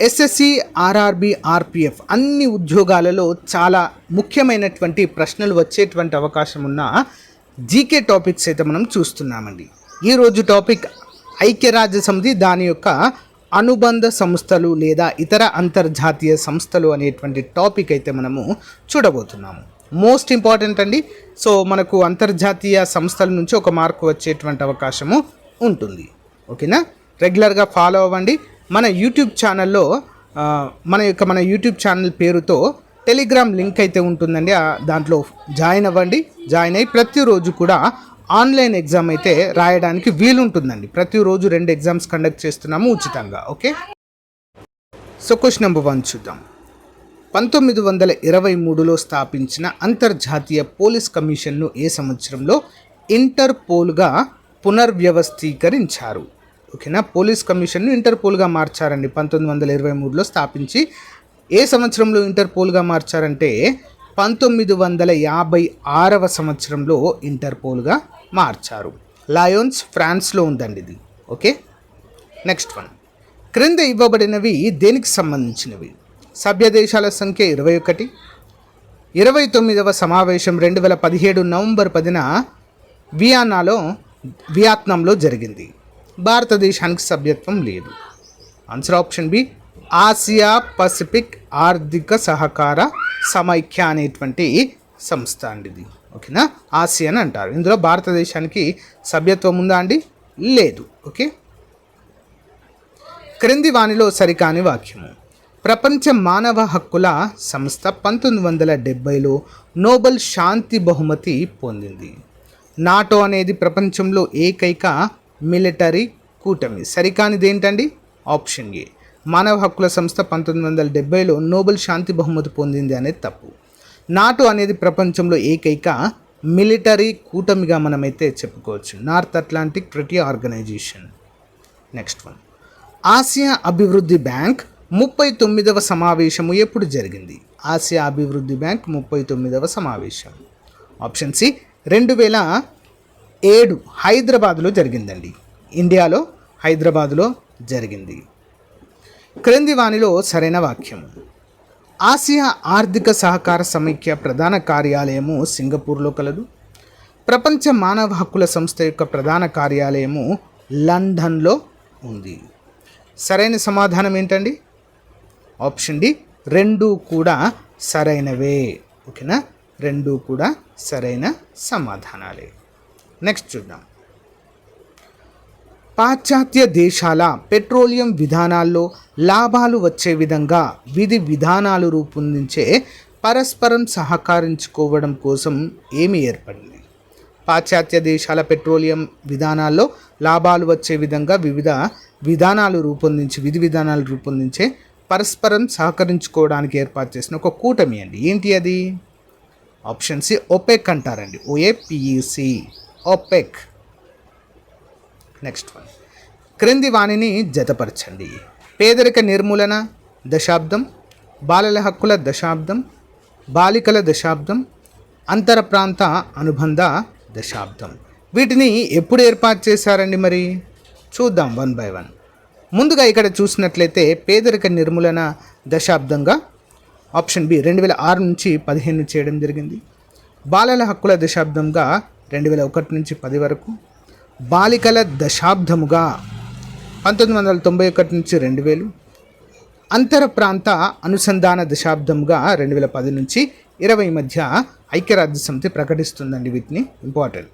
SSC RRB RPF అన్ని ఉద్యోగాలలో చాలా ముఖ్యమైనటువంటి ప్రశ్నలు వచ్చేటువంటి అవకాశం ఉన్న జీకే టాపిక్స్ అయితే మనం చూస్తున్నామండి. ఈరోజు టాపిక్ ఐక్యరాజ్య సమితి దాని యొక్క అనుబంధ సంస్థలు లేదా ఇతర అంతర్జాతీయ సంస్థలు అనేటువంటి టాపిక్ అయితే మనము చూడబోతున్నాము. మోస్ట్ ఇంపార్టెంట్ అండి. సో మనకు అంతర్జాతీయ సంస్థల నుంచి ఒక మార్కు వచ్చేటువంటి అవకాశము ఉంటుంది. ఓకేనా? రెగ్యులర్గా ఫాలో అవ్వండి. మన యూట్యూబ్ ఛానల్లో మన యొక్క మన యూట్యూబ్ ఛానల్ పేరుతో టెలిగ్రామ్ లింక్ అయితే ఉంటుందండి. దాంట్లో జాయిన్ అవ్వండి. జాయిన్ అయ్యి ప్రతిరోజు కూడా ఆన్లైన్ ఎగ్జామ్ అయితే రాయడానికి వీలుంటుందండి. ప్రతిరోజు రెండు ఎగ్జామ్స్ కండక్ట్ చేస్తున్నాము ఉచితంగా okay? So question number one చూద్దాం. పంతొమ్మిది వందల ఇరవై మూడులో స్థాపించిన అంతర్జాతీయ పోలీస్ కమిషన్ను ఏ సంవత్సరంలో ఇంటర్పోల్గా పునర్వ్యవస్థీకరించారు? ఓకేనా? పోలీస్ కమిషన్ను ఇంటర్పోల్గా మార్చారండి. పంతొమ్మిది వందల ఇరవై మూడులో స్థాపించి. ఏ సంవత్సరంలో ఇంటర్పోల్గా మార్చారంటే పంతొమ్మిది వందల యాభై ఆరవ సంవత్సరంలో ఇంటర్పోల్గా మార్చారు. లయోన్స్ ఫ్రాన్స్లో ఉందండి ఇది. ఓకే? Next one. క్రింద ఇవ్వబడినవి దేనికి సంబంధించినవి? సభ్య దేశాల సంఖ్య ఇరవై ఒకటి. ఇరవై తొమ్మిదవ సమావేశం రెండు వేల పదిహేడు నవంబర్ పదిన వియానాలో వియత్నాంలో జరిగింది. భారతదేశానికి సభ్యత్వం లేదు. Answer option B Asia Pacific ఆర్థిక సహకార సమైక్య అనేటువంటి సంస్థ అండి ఇది ఓకేనా ఆసియా అని అంటారు. ఇందులో భారతదేశానికి సభ్యత్వం ఉందా అండి? లేదు. ఓకే క్రింది వానిలో సరికాని వాక్యము. ప్రపంచ మానవ హక్కుల సంస్థ పంతొమ్మిది వందల డెబ్బైలో నోబెల్ శాంతి బహుమతి పొందింది. నాటో అనేది ప్రపంచంలో ఏకైక మిలిటరీ కూటమి. సరికానిది ఏంటండి? Option A. మానవ హక్కుల సంస్థ పంతొమ్మిది వందల డెబ్బైలో నోబెల్ శాంతి బహుమతి పొందింది అనేది తప్పు. నాటో అనేది ప్రపంచంలో ఏకైక మిలిటరీ కూటమిగా మనమైతే చెప్పుకోవచ్చు. North Atlantic Treaty Organisation. Next one. Asia అభివృద్ధి బ్యాంక్ ముప్పై తొమ్మిదవ సమావేశము ఎప్పుడు జరిగింది? ఆసియా అభివృద్ధి బ్యాంక్ ముప్పై తొమ్మిదవ సమావేశం. Option C. రెండు వేల ఏడు హైదరాబాద్లో జరిగిందండి. ఇండియాలో హైదరాబాద్లో జరిగింది. క్రింది వానిలో సరైన వాక్యం. ఆసియా ఆర్థిక సహకార సమైక్య ప్రధాన కార్యాలయము సింగపూర్లో కలదు. ప్రపంచ మానవ హక్కుల సంస్థ యొక్క ప్రధాన కార్యాలయము లండన్లో ఉంది. సరైన సమాధానం ఏంటండి? ఆప్షన్ డి రెండు కూడా సరైనవే. ఓకేనా? రెండు కూడా సరైన సమాధానాలే. నెక్స్ట్ చూద్దాం. పాశ్చాత్య దేశాల పెట్రోలియం విధానాల్లో లాభాలు వచ్చే విధంగా విధి విధానాలు రూపొందించే పరస్పరం సహకరించుకోవడం కోసం ఏమి ఏర్పడింది? పాశ్చాత్య దేశాల పెట్రోలియం విధానాల్లో లాభాలు వచ్చే విధంగా వివిధ విధానాలు రూపొందించి విధి విధానాలు రూపొందించే పరస్పరం సహకరించుకోవడానికి ఏర్పాటు చేసిన ఒక కూటమి అండి. ఏంటి అది? ఆప్షన్ సి ఒపెక్ అంటారండి. ఓఏపిఈసి ఒపెక్ నెక్స్ట్ వన్ క్రింది వాణిని జతపరచండి. పేదరిక నిర్మూలన దశాబ్దం బాలల హక్కుల దశాబ్దం బాలికల దశాబ్దం అంతర ప్రాంత అనుబంధ దశాబ్దం. వీటిని ఎప్పుడు ఏర్పాటు చేశారండి మరి? చూద్దాం వన్ బై వన్. ముందుగా ఇక్కడ చూసినట్లయితే పేదరిక నిర్మూలన దశాబ్దంగా ఆప్షన్ బి రెండు వేల ఆరు నుంచి పదిహేను చేయడం జరిగింది. బాలల హక్కుల దశాబ్దంగా రెండు వేల ఒకటి నుంచి పది వరకు బాలికల దశాబ్దముగా పంతొమ్మిది వందల తొంభై ఒకటి నుంచి రెండు వేలు అంతర ప్రాంత అనుసంధాన దశాబ్దంగా రెండు వేల పది నుంచి ఇరవై మధ్య ఐక్యరాజ్య సమితి ప్రకటిస్తుందండి వీటిని. ఇంపార్టెంట్.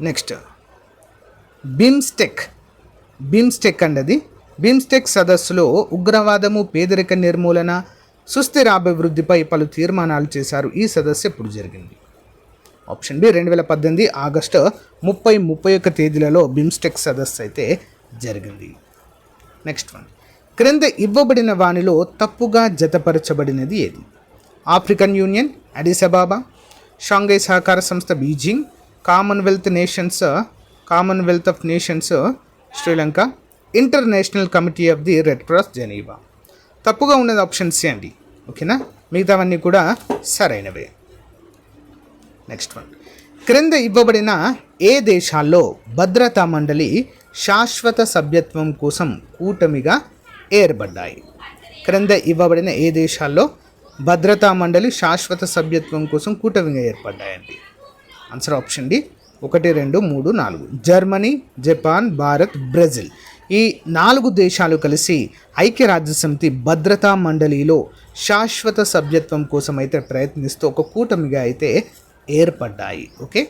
నెక్స్ట్. బిమ్స్టెక్ బిమ్స్టెక్ అండి బిమ్స్టెక్ సదస్సులో ఉగ్రవాదము పేదరిక నిర్మూలన సుస్థిర అభివృద్ధిపై పలు తీర్మానాలు చేశారు. ఈ సదస్సు ఎప్పుడు జరిగింది? ఆప్షన్ బి రెండు వేల పద్దెనిమిది ఆగస్టు ముప్పై ముప్పై ఒక్క తేదీలలో బిమ్స్టెక్ సదస్సు అయితే జరిగింది. Next one. క్రింద ఇవ్వబడిన వానిలో తప్పుగా జతపరచబడినది ఏది? ఆఫ్రికన్ యూనియన్ అడిసబాబా షాంఘై సహకార సంస్థ Beijing Commonwealth Nations Commonwealth of Nations Sri Lanka International Committee of the Red Cross Geneva. తప్పుగా ఉన్నది ఆప్షన్ సి అండి. ఓకేనా? మిగతావన్నీ కూడా సరైనవే. నెక్స్ట్ వన్ క్రింద ఇవ్వబడిన ఏ దేశాల్లో భద్రతా మండలి శాశ్వత సభ్యత్వం కోసం కూటమిగా ఏర్పడ్డాయి? క్రింద ఇవ్వబడిన ఏ దేశాల్లో భద్రతా మండలి శాశ్వత సభ్యత్వం కోసం కూటమిగా ఏర్పడ్డాయండి? ఆన్సర్ ఆప్షన్ డి ఒకటి రెండు మూడు నాలుగు. Germany Japan Bharat Brazil. ఈ నాలుగు దేశాలు కలిసి ఐక్యరాజ్యసమితి భద్రతా మండలిలో శాశ్వత సభ్యత్వం కోసం అయితే ప్రయత్నిస్తూ ఒక కూటమిగా అయితే ఏర్పడ్డాయి. ఓకే?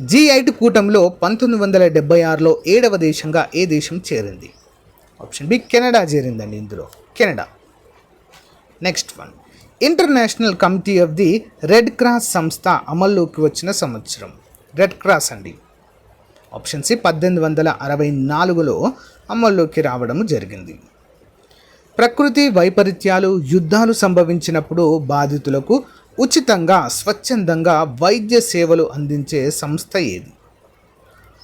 జీ ఎయిట్ కూటంలో పంతొమ్మిది వందల డెబ్బై ఆరులో ఏడవ దేశంగా ఏ దేశం చేరింది? ఆప్షన్ బి కెనడా చేరిందండి ఇందులో. Canada next one International Committee of the Red Cross సంస్థ అమల్లోకి వచ్చిన సంవత్సరం. రెడ్ క్రాస్ అండి. ఆప్షన్ సి పద్దెనిమిది వందల అరవై నాలుగులో అమల్లోకి రావడం జరిగింది. ప్రకృతి వైపరీత్యాలు యుద్ధాలు సంభవించినప్పుడు బాధితులకు ఉచితంగా స్వచ్ఛందంగా వైద్య సేవలు అందించే సంస్థ ఏది?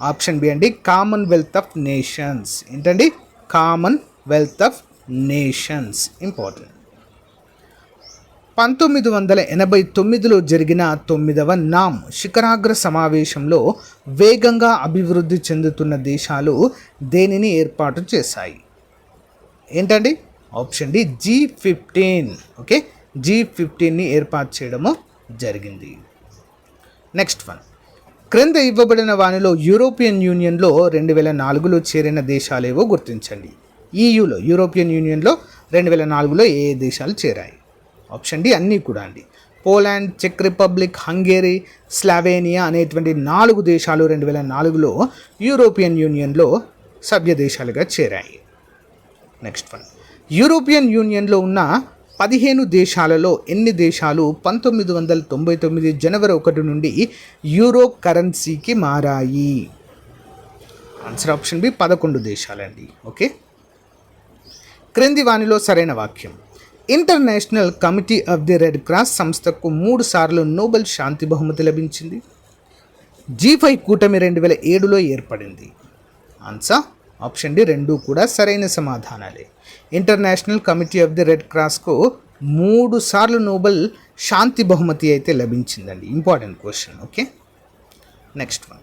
ఆప్షన్ బి అండి కామన్వెల్త్ ఆఫ్ నేషన్స్. ఏంటండి? Commonwealth of Nations. ఇంపార్టెంట్. పంతొమ్మిది వందల ఎనభై తొమ్మిదిలో జరిగిన తొమ్మిదవ నామ్ శిఖరాగ్ర సమావేశంలో వేగంగా అభివృద్ధి చెందుతున్న దేశాలు దేనిని ఏర్పాటు చేశాయి? ఏంటండి? Option D G fifteen. Okay? G ఫిఫ్టీన్ని ఏర్పాటు చేయడము జరిగింది. నెక్స్ట్ వన్ క్రింద ఇవ్వబడిన వానిలో యూరోపియన్ యూనియన్లో రెండు వేల నాలుగులో చేరిన దేశాలేవో గుర్తించండి. ఈయూలో యూరోపియన్ యూనియన్లో రెండు వేల నాలుగులో ఏ ఏ దేశాలు చేరాయి? ఆప్షన్ డి అన్నీ కూడా అండి. పోలాండ్ చెక్ రిపబ్లిక్ హంగేరీ స్లావేనియా అనేటువంటి నాలుగు దేశాలు రెండు వేల నాలుగులో యూరోపియన్ యూనియన్లో సభ్య దేశాలుగా చేరాయి. నెక్స్ట్ వన్ యూరోపియన్ యూనియన్లో ఉన్న పదిహేను దేశాలలో ఎన్ని దేశాలు పంతొమ్మిది వందల తొంభై తొమ్మిది జనవరి ఒకటి నుండి యూరో కరెన్సీకి మారాయి? ఆన్సర్ ఆప్షన్ బి పదకొండు దేశాలండి. ఓకే? క్రింది వానిలో సరైన వాక్యం. International Committee of the Red Cross సంస్థకు మూడు సార్లు నోబెల్ శాంతి బహుమతి లభించింది. జీ ఫైవ్ కూటమి రెండు వేల ఏడులో ఏర్పడింది. ఆన్సర్ ఆప్షన్ డి రెండు కూడా సరైన సమాధానాలే. International Committee of the Red క్రాస్కు మూడు సార్లు నోబెల్ శాంతి బహుమతి అయితే లభించిందండి. Important question okay? Next one.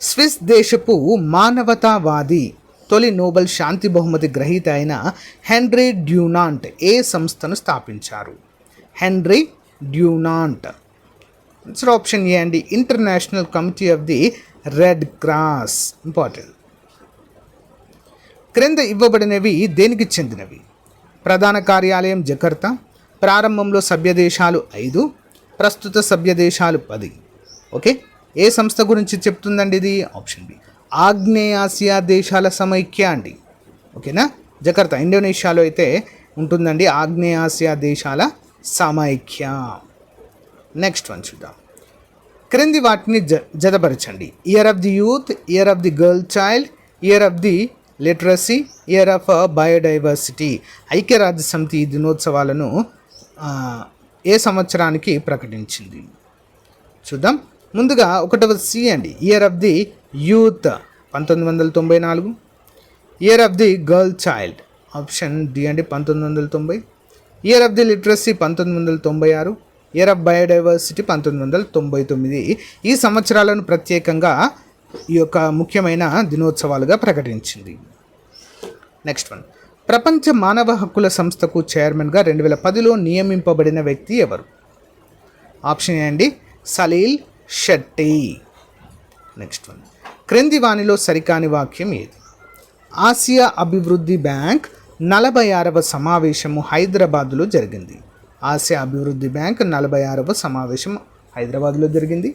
Swiss దేశపు మానవతావాది తొలి నోబెల్ శాంతి బహుమతి గ్రహీత అయిన హెన్రీ డ్యూనాంట్ ఏ సంస్థను స్థాపించారు? Henry Dunant. Answer option A అండి. International Committee of the Red Cross. Important. క్రింద ఇవ్వబడినవి దేనికి చెందినవి? ప్రధాన కార్యాలయం జకర్తా ప్రారంభంలో సభ్యదేశాలు ఐదు ప్రస్తుత సభ్యదేశాలు పది. ఓకే? ఏ సంస్థ గురించి చెప్తుందండి ఇది? Option B. ఆగ్నేయాసియా దేశాల సమైక్య అండి. ఓకేనా? జకర్తా ఇండోనేషియాలో అయితే ఉంటుందండి ఆగ్నేయాసియా దేశాల సమైక్య. నెక్స్ట్ వన్ చూద్దాం. క్రింది వాటిని జ జతపరచండి. Year of the youth year of the girl child year of the literacy year of biodiversity ఐక్యరాజ్య సమితి దినోత్సవాలను ఏ సంవత్సరానికి ప్రకటించింది? చూద్దాం. ముందుగా ఒకటవ సి అండి. ఇయర్ ఆఫ్ ది యూత్ పంతొమ్మిది వందల తొంభై నాలుగు. Year of the girl child option D అండి పంతొమ్మిది వందల తొంభై. ఇయర్ ఆఫ్ ది లిటరసీ పంతొమ్మిది వందల తొంభై ఆరు. ఇయర్ ఆఫ్ బయోడైవర్సిటీ పంతొమ్మిది వందల తొంభై తొమ్మిది. ఈ సంవత్సరాలను ప్రత్యేకంగా ఈ యొక్క ముఖ్యమైన దినోత్సవాలుగా ప్రకటించింది. నెక్స్ట్ వన్ ప్రపంచ మానవ హక్కుల సంస్థకు చైర్మన్గా రెండు వేల పదిలో నియమింపబడిన వ్యక్తి ఎవరు? ఆప్షన్ ఏ అండి సలీల్ షెట్టి. నెక్స్ట్ వన్ క్రింది వాణిలో సరికాని వాక్యం ఏది? ఆసియా అభివృద్ధి బ్యాంక్ నలభై ఆరవ సమావేశము హైదరాబాదులో జరిగింది. ఆసియా అభివృద్ధి బ్యాంక్ నలభై ఆరవ సమావేశం హైదరాబాద్లో జరిగింది.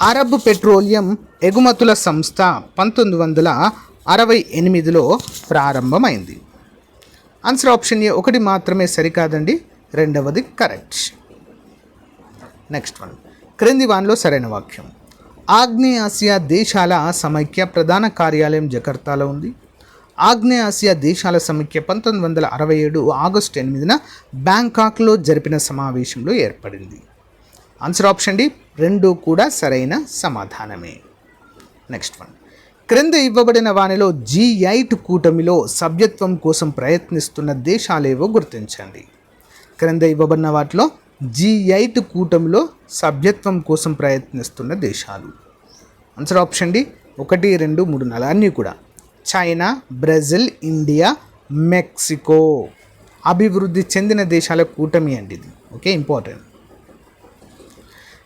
అరబ్ పెట్రోలియం ఎగుమతుల సంస్థ పంతొమ్మిది వందల అరవై ఎనిమిదిలో ప్రారంభమైంది. ఆన్సర్ ఆప్షన్ ఏ ఒకటి మాత్రమే సరికాదండి రెండవది కరెక్ట్. Next one. క్రింది వాన్లో సరైన వాక్యం. ఆగ్నేయాసియా దేశాల సమైక్య ప్రధాన కార్యాలయం జకర్తాలో ఉంది. ఆగ్నేయాసియా దేశాల సమైక్య పంతొమ్మిది వందల అరవై ఏడు ఆగస్టు ఎనిమిదిన బ్యాంకాక్లో జరిపిన సమావేశంలో ఏర్పడింది. ఆన్సర్ ఆప్షన్ డి రెండు కూడా సరైన సమాధానమే. నెక్స్ట్ వన్ క్రింద ఇవ్వబడిన వానిలో జీ ఎయిట్ కూటమిలో సభ్యత్వం కోసం ప్రయత్నిస్తున్న దేశాలేవో గుర్తించండి. క్రింద ఇవ్వబడిన వాటిలో జీ ఎయిట్ కూటమిలో సభ్యత్వం కోసం ప్రయత్నిస్తున్న దేశాలు. ఆన్సర్ ఆప్షన్ డి ఒకటి రెండు మూడు నాలుగు అన్నీ కూడా. చైనా బ్రెజిల్ ఇండియా మెక్సికో అభివృద్ధి చెందిన దేశాల కూటమి అండి ఇది. ఓకే ఇంపార్టెంట్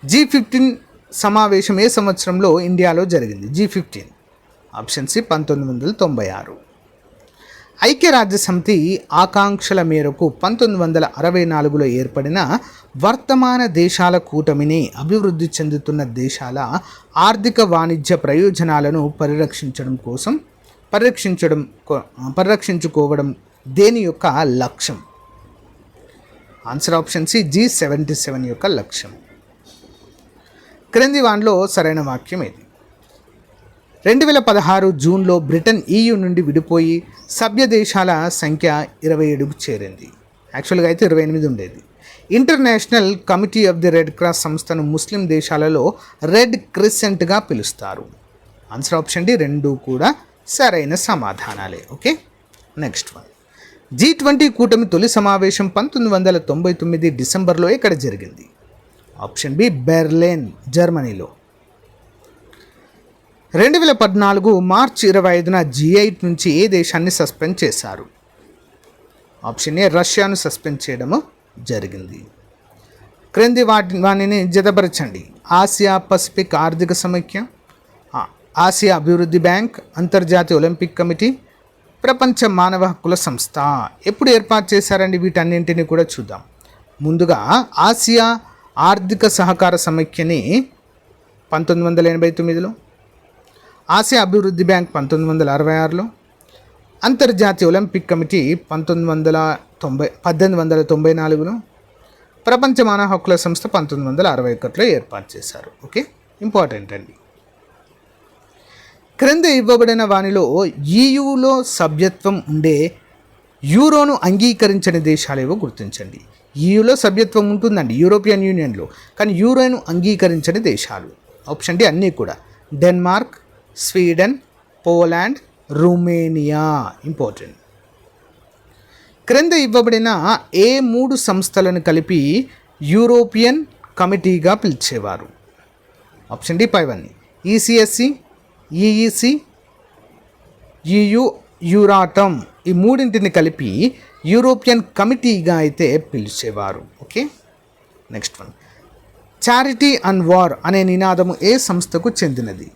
జీ ఫిఫ్టీన్ సమావేశం ఏ సంవత్సరంలో ఇండియాలో జరిగింది? జీ ఫిఫ్టీన్ ఆప్షన్ సి పంతొమ్మిది వందల తొంభై ఆరు. ఐక్యరాజ్య సమితి ఆకాంక్షల మేరకు పంతొమ్మిది వందల అరవై నాలుగులో ఏర్పడిన వర్తమాన దేశాల కూటమిని అభివృద్ధి చెందుతున్న దేశాల ఆర్థిక వాణిజ్య ప్రయోజనాలను పరిరక్షించడం కోసం పరిరక్షించడం కో- పరిరక్షించుకోవడం దేని యొక్క లక్ష్యం? Answer option C G seventy seven యొక్క లక్ష్యం. క్రింది వాన్లో సరైన వాక్యం ఇది. రెండు వేల పదహారు జూన్లో బ్రిటన్ ఈయూ నుండి విడిపోయి సభ్య దేశాల సంఖ్య ఇరవై ఏడుకు చేరింది. యాక్చువల్గా అయితే ఇరవై ఎనిమిది ఉండేది. International Committee of the Red Cross సంస్థను ముస్లిం దేశాలలో రెడ్ క్రిసెంట్గా పిలుస్తారు. ఆన్సర్ ఆప్షన్ డి రెండు కూడా సరైన సమాధానాలే. Okay? Next one. G twenty కూటమి తొలి సమావేశం పంతొమ్మిది వందల తొంభై తొమ్మిది డిసెంబర్లో ఇక్కడ జరిగింది? ఆప్షన్ బి బెర్లిన్ జర్మనీలో. రెండు వేల పద్నాలుగు మార్చి ఇరవై ఐదున జీ ఎయిట్ నుంచి ఏ దేశాన్ని సస్పెండ్ చేశారు? ఆప్షన్ ఏ రష్యాను సస్పెండ్ చేయడము జరిగింది. క్రింది వాటి వాటిని జతపరచండి. ఆసియా పసిఫిక్ ఆర్థిక సమైక్య ఆసియా అభివృద్ధి బ్యాంక్ అంతర్జాతీయ ఒలింపిక్ కమిటీ ప్రపంచ మానవ హక్కుల సంస్థ. ఎప్పుడు ఏర్పాటు చేశారండి వీటన్నింటినీ కూడా చూద్దాం. ముందుగా ఆసియా ఆర్థిక సహకార సమైక్యని పంతొమ్మిది వందల ఎనభై తొమ్మిదిలో ఆసియా అభివృద్ధి బ్యాంక్ పంతొమ్మిది వందల అరవై ఆరులో అంతర్జాతీయ ఒలింపిక్ కమిటీ పంతొమ్మిది వందల తొంభై పద్దెనిమిది వందల తొంభై నాలుగులో ప్రపంచ మానవ హక్కుల సంస్థ పంతొమ్మిది వందల అరవై ఒకటిలో ఏర్పాటు చేశారు. ఓకే? ఇంపార్టెంట్ అండి. క్రింద ఇవ్వబడిన వానిలో ఈయూలో సభ్యత్వం ఉండే యూరోను అంగీకరించని దేశాలేవో గుర్తించండి. ఈయులో సభ్యత్వం ఉంటుందండి యూరోపియన్ యూనియన్లో. కానీ యూరోను అంగీకరించని దేశాలు. ఆప్షన్ డి అన్నీ కూడా. Denmark Sweden Poland Romania. Important. క్రింద ఇవ్వబడిన ఏ మూడు సంస్థలను కలిపి యూరోపియన్ కమిటీగా పిలిచేవారు? ఆప్షన్ డి పైవన్నీ ఈసీఎస్సి ఈఈసి ఈయు యూరాటం ఈ మూడింటిని కలిపి యూరోపియన్ కమిటీగా అయితే పిలిచేవారు. Okay? Next one. Charity on war అనే నినాదము ఏ సంస్థకు చెందినది?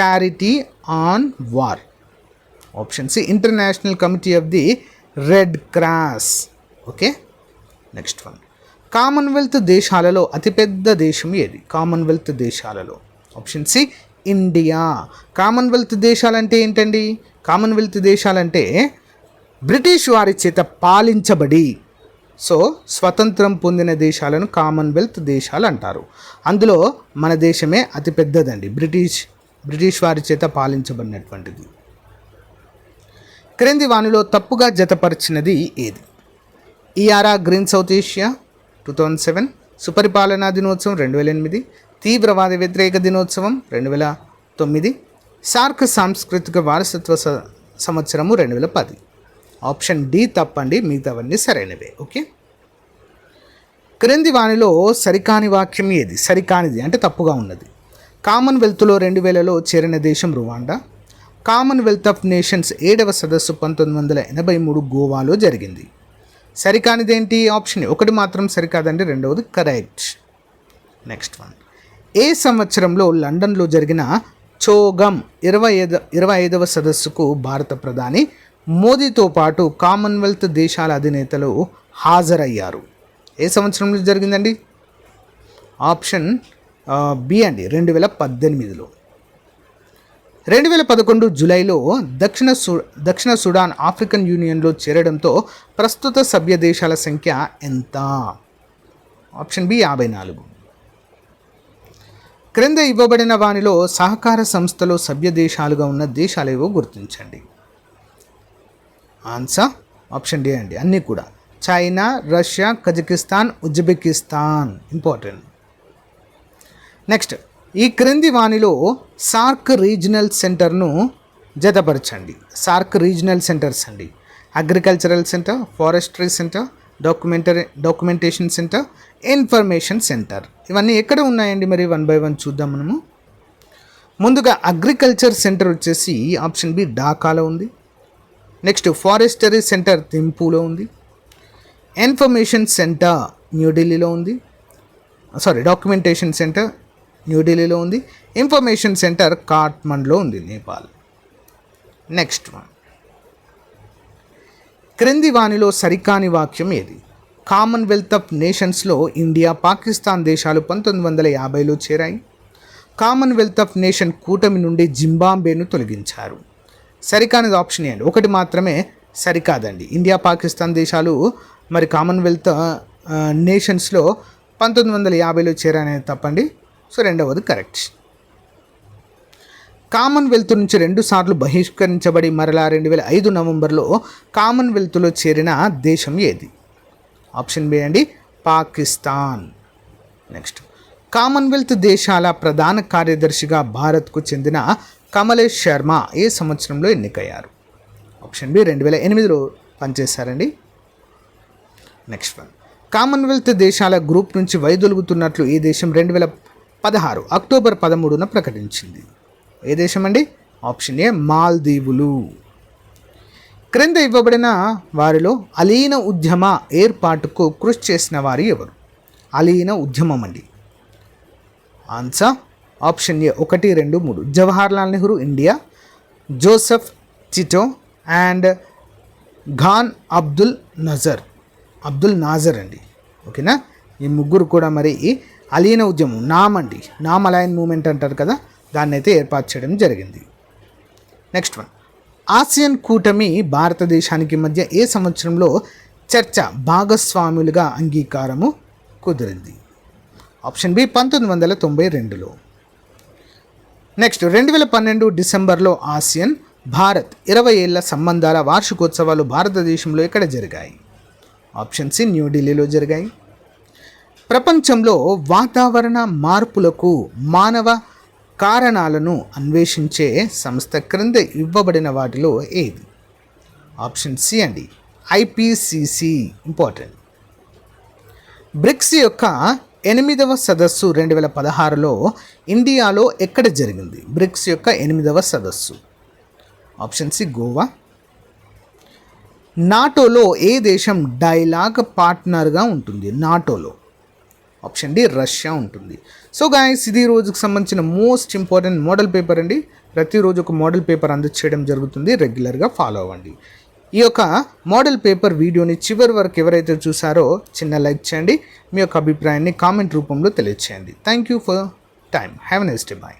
Charity on war. Option C international committee of the red cross. Okay? Next one. Commonwealth దేశాలలో అతిపెద్ద దేశం ఏది? కామన్వెల్త్ దేశాలలో. Option C India. కామన్వెల్త్ దేశాలంటే ఏంటండి? కామన్వెల్త్ దేశాలంటే బ్రిటిష్ వారి చేత పాలించబడి సో స్వతంత్రం పొందిన దేశాలను కామన్వెల్త్ దేశాలు అంటారు. అందులో మన దేశమే అతిపెద్దదండి. బ్రిటిష్ బ్రిటిష్ వారి చేత పాలించబడినటువంటిది. క్రింది వానిలో తప్పుగా జతపరిచినది ఏది? ఈఆర్ఆ green South Asia two thousand seven సుపరిపాలనా దినోత్సవం రెండు వేల ఎనిమిది తీవ్రవాద వ్యతిరేక దినోత్సవం రెండు వేల తొమ్మిది సార్క్ సాంస్కృతిక వారసత్వ సంవత్సరము రెండు వేల పది. ఆప్షన్ డి తప్పండి మిగతావన్నీ సరైనవే ఓకే? క్రింది వానిలో సరికాని వాక్యం ఏది? సరికానిది అంటే తప్పుగా ఉన్నది. కామన్వెల్త్లో రెండు వేలలో చేరిన దేశం రువాండా. కామన్వెల్త్ ఆఫ్ నేషన్స్ ఏడవ సదస్సు పంతొమ్మిది వందల ఎనభై మూడు గోవాలో జరిగింది. సరికానిదేంటి? ఆప్షన్ ఒకటి మాత్రం సరికాదండి రెండవది కరెక్ట్. Next one. ఏ సంవత్సరంలో లండన్లో జరిగిన చోగం ఇరవై ఐదు ఇరవై ఐదవ సదస్సుకు భారత ప్రధాని మోదీతో పాటు కామన్వెల్త్ దేశాల అధినేతలు హాజరయ్యారు. ఏ సంవత్సరంలో జరిగిందండి? ఆప్షన్ బి అండి రెండు వేల పద్దెనిమిదిలో. రెండు వేల పదకొండు జూలైలో దక్షిణ సు దక్షిణ సుడాన్ ఆఫ్రికన్ యూనియన్లో చేరడంతో ప్రస్తుత సభ్య దేశాల సంఖ్య ఎంత? ఆప్షన్ బి యాభై నాలుగు. క్రింద ఇవ్వబడిన వానిలో సహకార సంస్థలో సభ్య దేశాలుగా ఉన్న దేశాలేవో గుర్తించండి. ఆన్సర్ ఆప్షన్ డి అండి. అన్నీ కూడా. China Russia Kazakhstan Uzbekistan. Important. Next ఈ క్రింది వానిలో సార్క్ రీజనల్ సెంటర్ను జతపరచండి. సార్క్ రీజనల్ సెంటర్స్ అండి. Agricultural center forestry center documentary documentation center information center. ఇవన్నీ ఎక్కడ ఉన్నాయండి మరి? వన్ బై వన్ చూద్దాం మనము. ముందుగా అగ్రికల్చర్ సెంటర్ వచ్చేసి ఆప్షన్ బి ఢాకాలో ఉంది. నెక్స్ట్ ఫారెస్టరీ సెంటర్ థింపూలో ఉంది. ఇన్ఫర్మేషన్ సెంటర్ న్యూఢిల్లీలో ఉంది. సారీ డాక్యుమెంటేషన్ సెంటర్ న్యూఢిల్లీలో ఉంది. ఇన్ఫర్మేషన్ సెంటర్ కాట్మండ్లో ఉంది నేపాల్. Next one. క్రింది వానిలో సరికాని వాక్యం ఏది? కామన్వెల్త్ ఆఫ్ నేషన్స్లో ఇండియా పాకిస్తాన్ దేశాలు పంతొమ్మిది వందల యాభైలో చేరాయి. కామన్వెల్త్ ఆఫ్ నేషన్ కూటమి నుండి జింబాంబేను తొలగించారు. సరికానిది ఆప్షన్ ఏంటి ఒకటి మాత్రమే సరికాదండి. ఇండియా పాకిస్తాన్ దేశాలు మరి కామన్వెల్త్ నేషన్స్లో పంతొమ్మిది వందల యాభైలో చేరాయనేది తప్పండి. సో రెండవది కరెక్ట్ కామన్వెల్త్ నుంచి రెండు సార్లు బహిష్కరించబడి మరలా రెండు వేల ఐదు నవంబర్లో కామన్వెల్త్లో చేరిన దేశం ఏది? ఆప్షన్ బి అండి పాకిస్తాన్. నెక్స్ట్ కామన్వెల్త్ దేశాల ప్రధాన కార్యదర్శిగా భారత్కు చెందిన కమలేష్ శర్మ ఏ సంవత్సరంలో ఎన్నికయ్యారు? ఆప్షన్ బి రెండు వేల ఎనిమిదిలో పనిచేశారండి. నెక్స్ట్ వన్ కామన్వెల్త్ దేశాల గ్రూప్ నుంచి వైదొలుగుతున్నట్లు ఈ దేశం రెండు వేల పదహారు అక్టోబర్ పదమూడున ప్రకటించింది. ఏ దేశం అండి ఆప్షన్ ఏ మాల్దీవులు. క్రింద ఇవ్వబడిన వారిలో అలీన ఉద్యమ ఏర్పాటుకు కృషి చేసిన వారు ఎవరు? అలీన ఉద్యమం అండి. ఆన్సర్ ఆప్షన్ ఏ ఒకటి రెండు మూడు. Jawaharlal Nehru India. Joseph Tito and ఘాన్ Abdul నజర్. అబ్దుల్ నాజర్ అండి. ఓకేనా? ఈ ముగ్గురు కూడా మరి అలీన ఉద్యమం నామ్ అండి. నామ్ అలయన్ మూమెంట్ అంటారు కదా దాన్ని అయితే ఏర్పాటు చేయడం జరిగింది. Next one. ఆసియన్ కూటమి భారతదేశానికి మధ్య ఏ సంవత్సరంలో చర్చ భాగస్వాములుగా అంగీకారము కుదిరింది? ఆప్షన్ బి పంతొమ్మిది వందల తొంభై రెండులో. నెక్స్ట్ రెండు వేల పన్నెండు డిసెంబర్లో ఆసియన్ భారత్ ఇరవై ఏళ్ళ సంబంధాల వార్షికోత్సవాలు భారతదేశంలో ఎక్కడ జరిగాయి? ఆప్షన్ సి న్యూఢిల్లీలో జరిగాయి. ప్రపంచంలో వాతావరణ మార్పులకు మానవ కారణాలను అన్వేషించే సంస్థ క్రింద ఇవ్వబడిన వాటిలో ఏది? ఆప్షన్ సి అండి ఐపీసీసీ ఇంపార్టెంట్. బ్రిక్స్ యొక్క ఎనిమిదవ సదస్సు రెండు వేల పదహారులో ఇండియాలో ఎక్కడ జరిగింది? బ్రిక్స్ యొక్క ఎనిమిదవ సదస్సు. Option C Goa. నాటోలో ఏ దేశం డైలాగ్ పార్ట్నర్గా ఉంటుంది? నాటోలో. ఆప్షన్ డి రష్యా ఉంటుంది. సో గాయస్ ఇది ఈ రోజుకి సంబంధించిన మోస్ట్ ఇంపార్టెంట్ మోడల్ పేపర్ అండి. ప్రతిరోజు ఒక మోడల్ పేపర్ అందచేయడం జరుగుతుంది. రెగ్యులర్గా ఫాలో అవ్వండి. ఈ యొక్క మోడల్ పేపర్ వీడియోని చివరి వరకు ఎవరైతే చూసారో చిన్న లైక్ చేయండి. మీ యొక్క అభిప్రాయాన్ని కామెంట్ రూపంలో తెలియచేయండి. Thank you for time have next bye